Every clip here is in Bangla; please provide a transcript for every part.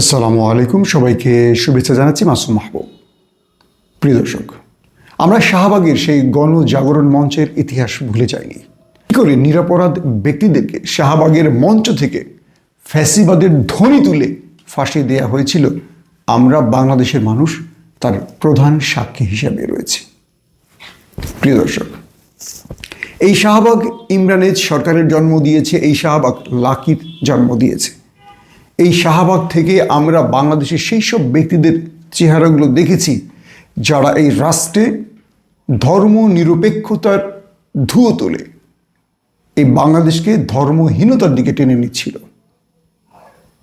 আসসালামু আলাইকুম। সবাইকে শুভেচ্ছা জানাচ্ছি মাসুম মাহবুব। প্রিয় দর্শক, আমরা শাহবাগের সেই গণজাগরণ মঞ্চের ইতিহাস ভুলে যাইনি। কী করে নিরাপরাধ ব্যক্তিদেরকে শাহবাগের মঞ্চ থেকে ফ্যাসিবাদের ধ্বনি তুলে ফাঁসি দেয়া হয়েছিল, আমরা বাংলাদেশের মানুষ তার প্রধান সাক্ষী হিসাবে রয়েছে। প্রিয় দর্শক, এই শাহবাগ ইমরানেজ সরকারের জন্ম দিয়েছে, এই শাহবাগ লাকির জন্ম দিয়েছে। এই শাহবাগ থেকে আমরা বাংলাদেশের সেই সব ব্যক্তিদের চেহারাগুলো দেখেছি যারা এই রাষ্ট্রে ধর্ম নিরপেক্ষতার ধুয়ো তোলে। এই বাংলাদেশকে ধর্মহীনতার দিকে টেনে নিচ্ছিল।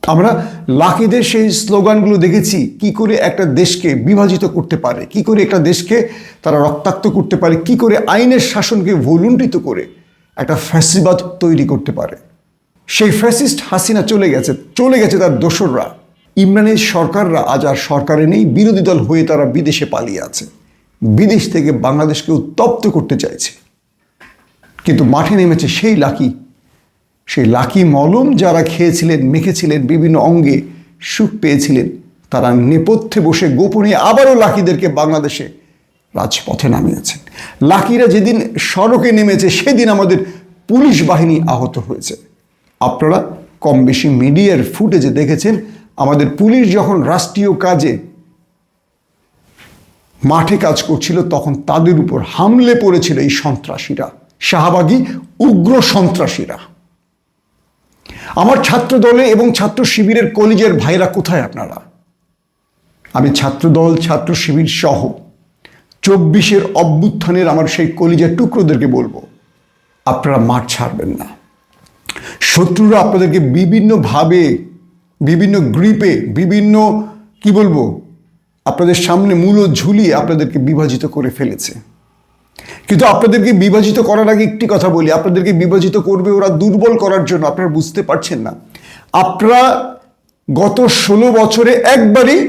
আমরা লাকিদের সেই স্লোগানগুলো দেখেছি, কি করে একটা দেশকে বিভাজিত করতে পারে, কি করে একটা দেশকে তারা রক্তাক্ত করতে পারে, কি করে আইনের শাসনকে ভলুণ্ঠিত করে একটা ফ্যাসিবাদ তৈরি করতে পারে। সেই ফ্যাসিস্ট হাসিনা চলে গেছে চলে গেছে তার দোসররা। ইমরানের সরকাররা আজ আর সরকারে নেই, বিরোধী দল হয়ে তারা বিদেশে পালিয়ে আছে। বিদেশ থেকে বাংলাদেশকে উত্তপ্ত করতে চাইছে। কিন্তু মাঠে নেমেছে সেই লাকি। সেই লাকি মলম যারা খেয়েছিলেন, মেখেছিলেন বিভিন্ন অঙ্গে সুখ পেয়েছিলেন, তারা নেপথ্যে বসে গোপনে আবারও লাকিদেরকে বাংলাদেশে রাজপথে নামিয়েছেন। লাকিরা যেদিন সড়কে নেমেছে, সেদিন আমাদের পুলিশ বাহিনী আহত হয়েছে। আপনারা কম বেশি মিডিয়ার ফুটেজে দেখেছেন, আমাদের পুলিশ যখন রাষ্ট্রীয় কাজে মাঠে কাজ করছিল, তখন তাদের উপর হামলে পড়েছিল এই সন্ত্রাসীরা। শাহবাগী উগ্র সন্ত্রাসীরা। আমার ছাত্র দলে এবং ছাত্র শিবিরের কলিজের ভাইরা কোথায় আপনারা? আমি ছাত্রদল, ছাত্র শিবির সহ চব্বিশের অভ্যুত্থানের আমার সেই কলিজার টুকরোদেরকে বলব, আপনারা মাঠ ছাড়বেন না। শত্রুরা আপনাদেরকে বিভিন্নভাবে, বিভিন্ন গ্রিপে বিভিন্ন, কি বলব, আপনাদের সামনে মূল ঝুলিয়ে আপনাদেরকে বিভাজিত করে ফেলেছে। কিন্তু আপনাদেরকে বিভাজিত করার আগে একটি কথা বলি, আপনাদেরকে বিভাজিত করবে ওরা দুর্বল করার জন্য, আপনারা বুঝতে পারছেন না। আপনারা গত ষোলো বছরে একবারই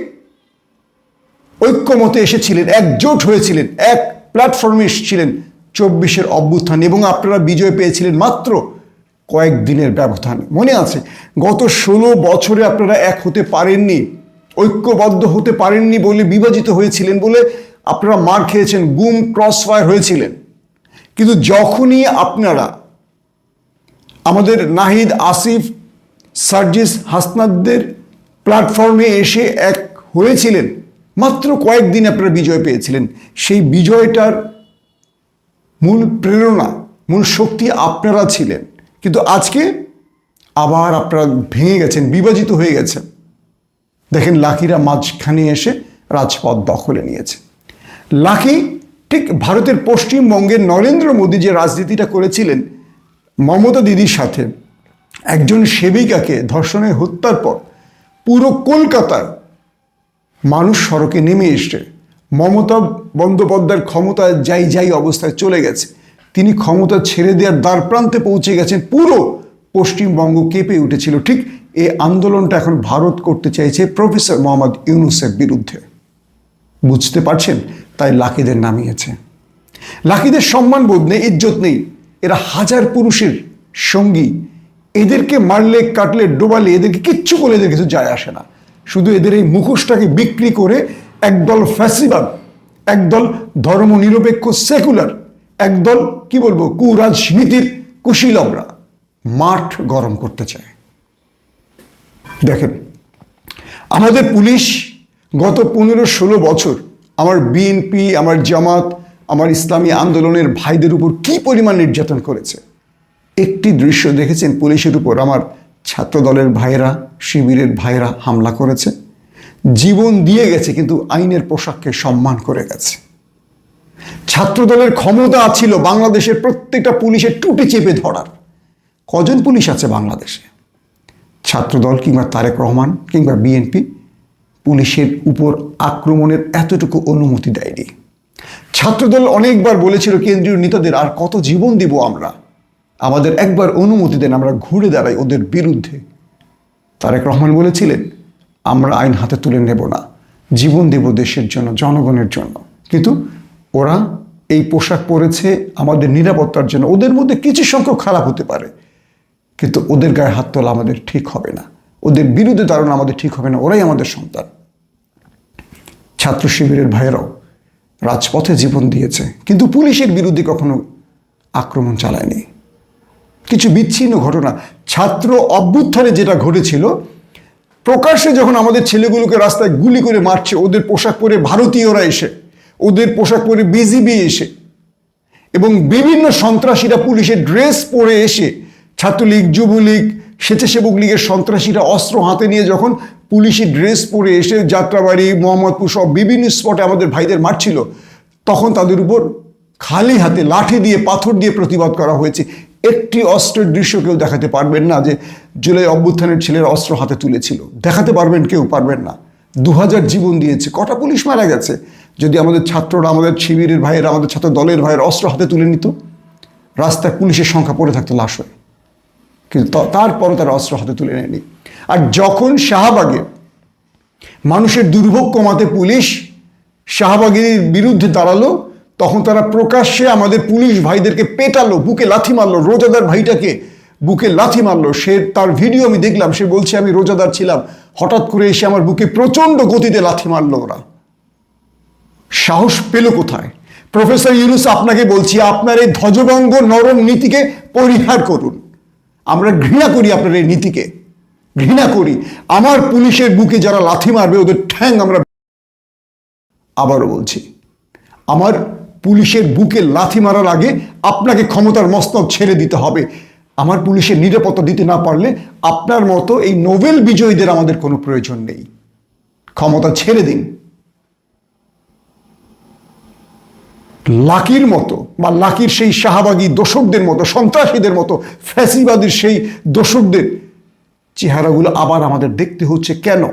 ঐক্যমতে এসেছিলেন, একজোট হয়েছিলেন, এক প্ল্যাটফর্মে এসেছিলেন চব্বিশের অভ্যুত্থান, এবং আপনারা বিজয় পেয়েছিলেন মাত্র কয়েকদিনের ব্যবধান। মনে আছে, গত ষোলো বছরে আপনারা এক হতে পারেননি, ঐক্যবদ্ধ হতে পারেননি বলে বিভাজিত হয়েছিলেন বলে আপনারা মার খেয়েছেন, গুম ক্রস ফায়ার হয়েছিলেন। কিন্তু যখনই আপনারা আমাদের নাহিদ, আসিফ, সার্জিস হাসনাদদের প্ল্যাটফর্মে এসে এক হয়েছিলেন, মাত্র কয়েকদিন আপনারা বিজয় পেয়েছিলেন। সেই বিজয়টার মূল প্রেরণা, মূল শক্তি আপনারা ছিলেন। কিন্তু আজকে আবার আপনারা ভেঙে গেছেন, বিভাজিত হয়ে গেছেন। দেখেন লাকিরা মাঝখানে এসে রাজপথ দখলে নিয়েছে। লাকি ঠিক ভারতের পশ্চিমবঙ্গের নরেন্দ্র মোদী যে রাজনীতিটা করেছিলেন, মমতা দিদির সাথে, একজন সেবিকাকে ধর্ষণে হত্যার পর পুরো কলকাতার মানুষ সড়কে নেমে এসছে। মমতা বন্দ্যোপাধ্যায়ের ক্ষমতায় যাই যাই অবস্থায় চলে গেছে। তিনি ক্ষমতা ছেড়ে দেওয়ার দ্বার প্রান্তে পৌঁছে গেছেন, পুরো পশ্চিমবঙ্গ কেঁপে উঠেছিল। ঠিক এই আন্দোলনটা এখন ভারত করতে চাইছে প্রফেসর মোহাম্মদ ইউনুসের বিরুদ্ধে। বুঝতে পারছেন? তাই লাকিদের নামিয়েছে। লাকিদের সম্মানবোধ নেই, ইজ্জত নেই। এরা হাজার পুরুষের সঙ্গী। এদেরকে মারলে, কাটলে, ডোবালে, এদেরকে কিচ্ছু বলে এদের কিছু যায় আসে না। শুধু এদের এই মুখোশটাকে বিক্রি করে একদল ফ্যাসিবাদ, একদল ধর্ম নিরপেক্ষ সেকুলার একদল, কি বলব, কুরাজনীতির কুশীলবরা মাঠ গরম করতে চায়। দেখেন, আমাদের পুলিশ গত পনেরো ষোলো বছর আমার বিএনপি আমার জামাত, আমার ইসলামী আন্দোলনের ভাইদের উপর কি পরিমাণ নির্যাতন করেছে। একটি দৃশ্য দেখেছেন পুলিশের উপর আমার ছাত্র দলের ভাইয়েরা, শিবিরের ভাইয়েরা হামলা করেছে। জীবন দিয়ে গেছে, কিন্তু আইনের পোশাককে সম্মান করে গেছে। ছাত্রদলের ক্ষমতা ছিল বাংলাদেশের প্রত্যেকটা পুলিশের টুটি চেপে ধরার। কজন পুলিশ আছে বাংলাদেশে? ছাত্রদল কিংবা তারেক রহমান কিংবা বিএনপি পুলিশের উপর আক্রমণের এতটুকু অনুমতি দেয়নি। ছাত্রদল অনেকবার বলেছিল, কেন্দ্রীয় নেতাদের আর কত জীবন দিব আমরা? আমাদের একবার অনুমতি দেন, আমরা ঘুরে দাঁড়াই ওদের বিরুদ্ধে। তারেক রহমান বলেছিলেন, আমরা আইন হাতে তুলে নেব না। জীবন দেব দেশের জন্য, জনগণের জন্য। কিন্তু ওরা এই পোশাক পরেছে আমাদের নিরাপত্তার জন্য। ওদের মধ্যে কিছু সংখ্যক খারাপ হতে পারে, কিন্তু ওদের গায়ে হাত তোলা আমাদের ঠিক হবে না। ওদের বিরুদ্ধে দাঁড়ানো আমাদের ঠিক হবে না, ওরাই আমাদের সন্তান। ছাত্র শিবিরের ভাইয়েরাও রাজপথে জীবন দিয়েছে, কিন্তু পুলিশের বিরুদ্ধে কখনো আক্রমণ চালায়নি। কিছু বিচ্ছিন্ন ঘটনা, ছাত্র অভ্যুত্থানে যেটা ঘটেছিল, প্রকাশ্যে যখন আমাদের ছেলেগুলোকে রাস্তায় গুলি করে মারছে, ওদের পোশাক পরে ভারতীয়রা এসে ওদের পোশাক পরে বিজিবি এসে এবং বিভিন্ন সন্ত্রাসীরা পুলিশের ড্রেস পরে এসে ছাত্রলীগ, যুবলীগ, স্বেচ্ছাসেবক লীগের সন্ত্রাসীরা অস্ত্র হাতে নিয়ে যখন পুলিশের ড্রেস পরে এসে যাত্রাবাড়ি, মোহাম্মদপুর সব বিভিন্ন স্পটে আমাদের ভাইদের মারছিল, তখন তাদের উপর খালি হাতে লাঠি দিয়ে, পাথর দিয়ে প্রতিবাদ করা হয়েছে। একটি অস্ত্রের দৃশ্য কেউ দেখাতে পারবেন না যে জুলাই অভ্যুত্থানের ছেলের অস্ত্র হাতে তুলেছিল। দেখাতে পারবেন কেউ, পারবেন না। দু হাজার জীবন দিয়েছে। কটা পুলিশ মারা গেছে? যদি আমাদের ছাত্ররা, আমাদের শিবিরের ভাইয়েরা, আমাদের ছাত্র দলের ভাইয়ের অস্ত্র হাতে তুলে নিত রাস্তায় পুলিশের সংখ্যা পড়ে থাকতো লাশ হয়ে। কিন্তু তারপরও তারা অস্ত্র হাতে তুলে নেয়নি। আর যখন শাহবাগে মানুষের দুর্ভোগ কমাতে পুলিশ শাহবাগের বিরুদ্ধে দাঁড়াল, তখন তারা প্রকাশ্যে আমাদের পুলিশ ভাইদেরকে পেটালো, বুকে লাথি মারলো, রোজাদার ভাইটাকে বুকে লাথি মারলো। সে তার ভিডিও আমি দেখলাম, সে বলছে, আমি রোজাদার ছিলাম। হঠাৎ করে এসে আমার বুকে প্রচণ্ড গতিতে লাথি মারলো ওরা। সাহস পেল কোথায়? প্রফেসর ইউনুস, আপনাকে বলছি, আপনার এই ধ্বজভঙ্গ নরম নীতিকে পরিহার করুন। আমরা ঘৃণা করি আপনার এই নীতিকে। ঘৃণা করি। আমার পুলিশের বুকে যারা লাথি মারবে, ওদের ঠ্যাং আমরা আবারও বলছি। আমার পুলিশের বুকে লাথি মারার আগে আপনাকে ক্ষমতার মস্তক ছেড়ে দিতে হবে। আমার পুলিশের নিরাপত্তা দিতে না পারলে আপনার মতো এই নোবেল বিজয়ীদের আমাদের কোনো প্রয়োজন নেই। ক্ষমতা ছেড়ে দিন। লাকির মতো বা লাকির সেই শাহবাগী দোষকদের মতো, সন্ত্রাসীদের মতো, ফ্যাসিবাদীর সেই দোষকদের চেহারাগুলো আবার আমাদের দেখতে হচ্ছে কেন?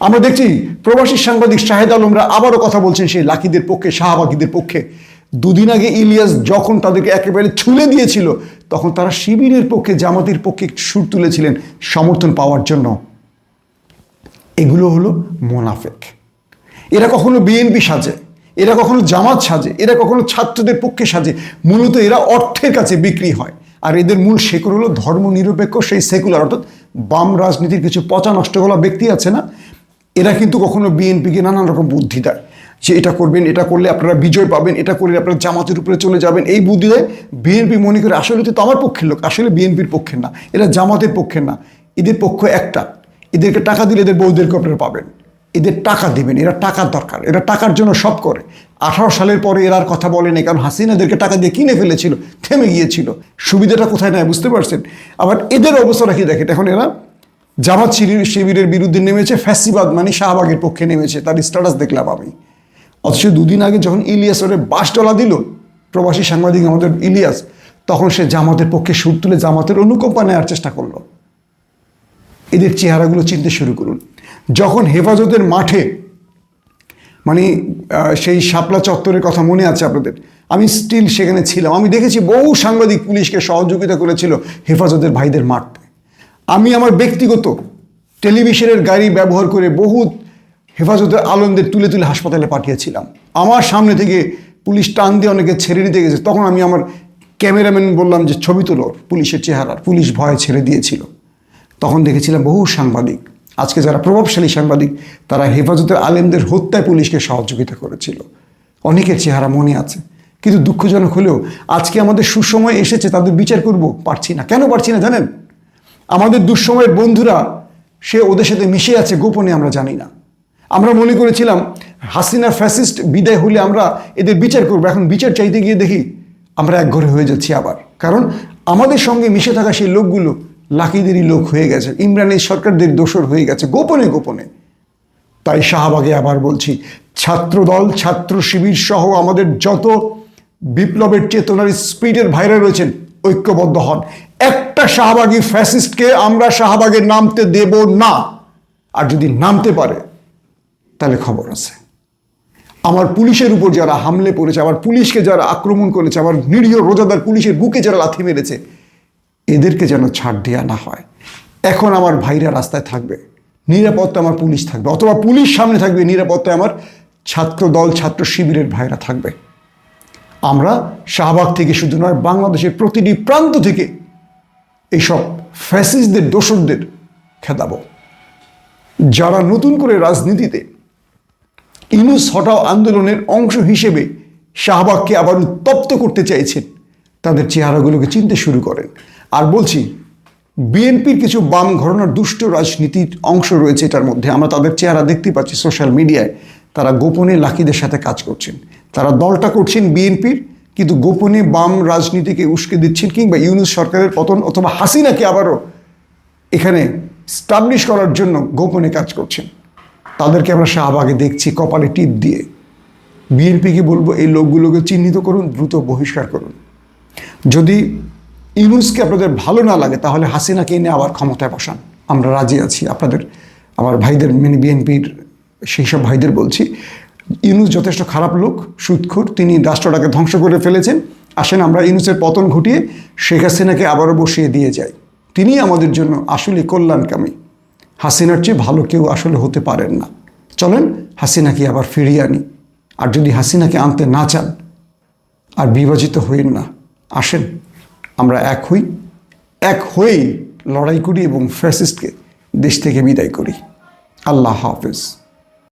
আমরা দেখছি প্রবাসী সাংবাদিক শাহেদ আলমরা আবারও কথা বলছেন সেই লাকিদের পক্ষে, শাহবাগীদের পক্ষে। দুদিন আগে ইলিয়াস যখন তাদেরকে একেবারে ছুলে দিয়েছিল, তখন তারা শিবিরের পক্ষে, জামাতের পক্ষে সুর তুলেছিলেন সমর্থন পাওয়ার জন্য। এগুলো হলো মোনাফেক। এরা কখনো বিএনপি সাজে এরা কখনো জামাত সাজে, এরা কখনো ছাত্রদের পক্ষে সাজে, মূলত এরা অর্থের কাছে বিক্রি হয়। আর এদের মূল শেকড় হলো ধর্মনিরপেক্ষ সেই সেকুলার, অর্থাৎ বাম রাজনীতির কিছু পচা নষ্ট করা ব্যক্তি আছে না? এরা কিন্তু কখনো বিএনপিকে নানান রকম বুদ্ধি দেয়। যে এটা করবেন, এটা করলে আপনারা বিজয় পাবেন, এটা করলে আপনারা জামাতের উপরে চলে যাবেন। এই বুদ্ধি দেয় বিএনপি মনে করে, আসলে তো আমার পক্ষের লোক, আসলে বিএনপির পক্ষের না, এরা জামাতের পক্ষের না। এদের পক্ষ একটা, এদেরকে টাকা দিলে এদের বউদেরকে আপনারা পাবেন। এদের টাকা দিবেন, এরা টাকার দরকার, এরা টাকার জন্য সব করে। আঠারো সালের পরে এরা আর কথা বলেনি কারণ হাসিনাদেরকে টাকা দিয়ে কিনে ফেলেছিল, থেমে গিয়েছিল। সুবিধাটা কোথায় নেয় বুঝতে পারছেন? আবার এদের অবস্থা রাখি দেখেন, এখন এরা জামাত শিবির শিবিরের বিরুদ্ধে নেমেছে, ফ্যাসিবাদ মানে শাহবাগের পক্ষে নেমেছে, তার স্ট্যাটাস দেখলাম আমি। অথচ দুদিন আগে যখন ইলিয়াস ওরে বাস ডলা দিল, প্রবাসী সাংবাদিক আমাদের ইলিয়াস, তখন সে জামাতের পক্ষে সুর তুলে জামাতের অনুকম্পা নেওয়ার চেষ্টা করল। এদের চেহারাগুলো চিনতে শুরু করুন। যখন হেফাজতের মাঠে মানে সেই শাপলা চত্বরের কথা মনে আছে আপনাদের? আমি স্টিল সেখানে ছিলাম। আমি দেখেছি বহু সাংবাদিক পুলিশকে সহযোগিতা করেছিল হেফাজতের ভাইদের মারতে। আমি আমার ব্যক্তিগত টেলিভিশনের গাড়ি ব্যবহার করে বহু হেফাজতের আলমদের তুলে তুলে হাসপাতালে পাঠিয়েছিলাম। আমার সামনে থেকে পুলিশ টান দিয়ে অনেকে ছেড়ে নিতে গেছে। তখন আমি আমার ক্যামেরাম্যান বললাম যে, ছবি তোলো। পুলিশের চেহারার পুলিশ ভয়ে ছেড়ে দিয়েছিল। তখন দেখেছিলাম বহু সাংবাদিক আজকে যারা প্রভাবশালী সাংবাদিক, তারা হেফাজতের আলেমদের হত্যায় পুলিশকে সহযোগিতা করেছিল। অনেকের চেহারা মনে আছে, কিন্তু দুঃখজনক হলেও আজকে আমাদের সুসময় এসেছে, তাদের বিচার করব, পারছি না। কেন পারছি না জানেন? আমাদের দুঃসময়ের বন্ধুরা, সে ওদের সাথে মিশে আছে, গোপনে আমরা জানি না। আমরা মনে করেছিলাম হাসিনা ফ্যাসিস্ট, বিদায় হলে আমরা এদের বিচার করব। এখন বিচার চাইতে গিয়ে দেখি, আমরা একঘরে হয়ে যাচ্ছি আবার। কারণ আমাদের সঙ্গে মিশে থাকা সেই লোকগুলো লাকিদেরই লোক হয়ে গেছে। ইমরানের সরকারদের দোষর হয়ে গেছে গোপনে গোপনে। তাই শাহবাগে আবার বলছি, ছাত্রদল, ছাত্র শিবির সহ আমাদের যত বিপ্লবের চেতনার স্পিডের ভাইরা রয়েছেন, ঐক্যবদ্ধ হন। একটা শাহবাগী ফ্যাসিস্টকে আমরা শাহবাগে নামতে দেব না। আর যদি নামতে পারে, তাহলে খবর আছে। আমার পুলিশের উপর যারা হামলে পড়েছে, আমার পুলিশকে যারা আক্রমণ করেছে, আমার নিরীহ রোজাদার পুলিশের বুকে যারা লাথি মেরেছে এদেরকে যেন ছাড় দেওয়া না হয়। এখন আমার ভাইরা রাস্তায় থাকবে নিরাপত্তা আমার পুলিশ থাকবে, অথবা পুলিশ সামনে থাকবে, নিরাপত্তায় আমার ছাত্র দল, ছাত্র শিবিরের ভাইরা থাকবে। আমরা শাহবাগ থেকে শুধু নয়, বাংলাদেশের প্রতিটি প্রান্ত থেকে এইসব ফ্যাসিস্টদের দোসরদের খেদাবো। যারা নতুন করে রাজনীতিতে ইনুস হটাও আন্দোলনের অংশ হিসেবে শাহবাগকে আবার উত্তপ্ত করতে চাইছেন, তাদের চেহারাগুলোকে চিনতে শুরু করেন। আর বলছি, বিএনপির কিছু বাম ঘটনার দুষ্ট রাজনীতির অংশ রয়েছে এটার মধ্যে। আমরা তাদের চেহারা দেখতে পাচ্ছি সোশ্যাল মিডিয়ায়। তারা গোপনে লাকিদের সাথে কাজ করছেন। তারা দলটা করছেন বিএনপির, কিন্তু গোপনে বাম রাজনীতিকে উস্কে দিচ্ছেন কিংবা ইউনুস সরকারের পতন অথবা হাসিনাকে আবারও এখানে স্টাবলিশ করার জন্য গোপনে কাজ করছেন। তাদেরকে আমরা শাহবাগে দেখছি কপালে টিপ দিয়ে। বিএনপিকে বলব, এই লোকগুলোকে চিহ্নিত করুন, দ্রুত বহিষ্কার করুন। যদি ইউনুসকে আপনাদের ভালো না লাগে, তাহলে হাসিনাকে এনে আবার ক্ষমতায় বসান। আমরা রাজি আছি। আপনাদের, আমার ভাইদের মানে বিএনপির, সেই সব ভাইদের বলছি, ইউনুস যথেষ্ট খারাপ লোক, সুৎখোর, তিনি রাষ্ট্রটাকে ধ্বংস করে ফেলেছেন। আসেন, আমরা ইউনুসের পতন ঘটিয়ে শেখ হাসিনাকে আবারও বসিয়ে দিয়ে যাই। তিনি আমাদের জন্য আসলে কল্যাণকামী। হাসিনার চেয়ে ভালো কেউ আসলে হতে পারেন না। চলেন, হাসিনাকে আবার ফিরিয়ে আনি। আর যদি হাসিনাকে আনতে না চান, আর বিভাজিত হইন না, আসেন। আমরা এক হই, এক হয়ে লড়াই করি এবং ফ্যাসিস্টকে দেশ থেকে বিদায় করি। আল্লাহ হাফেজ।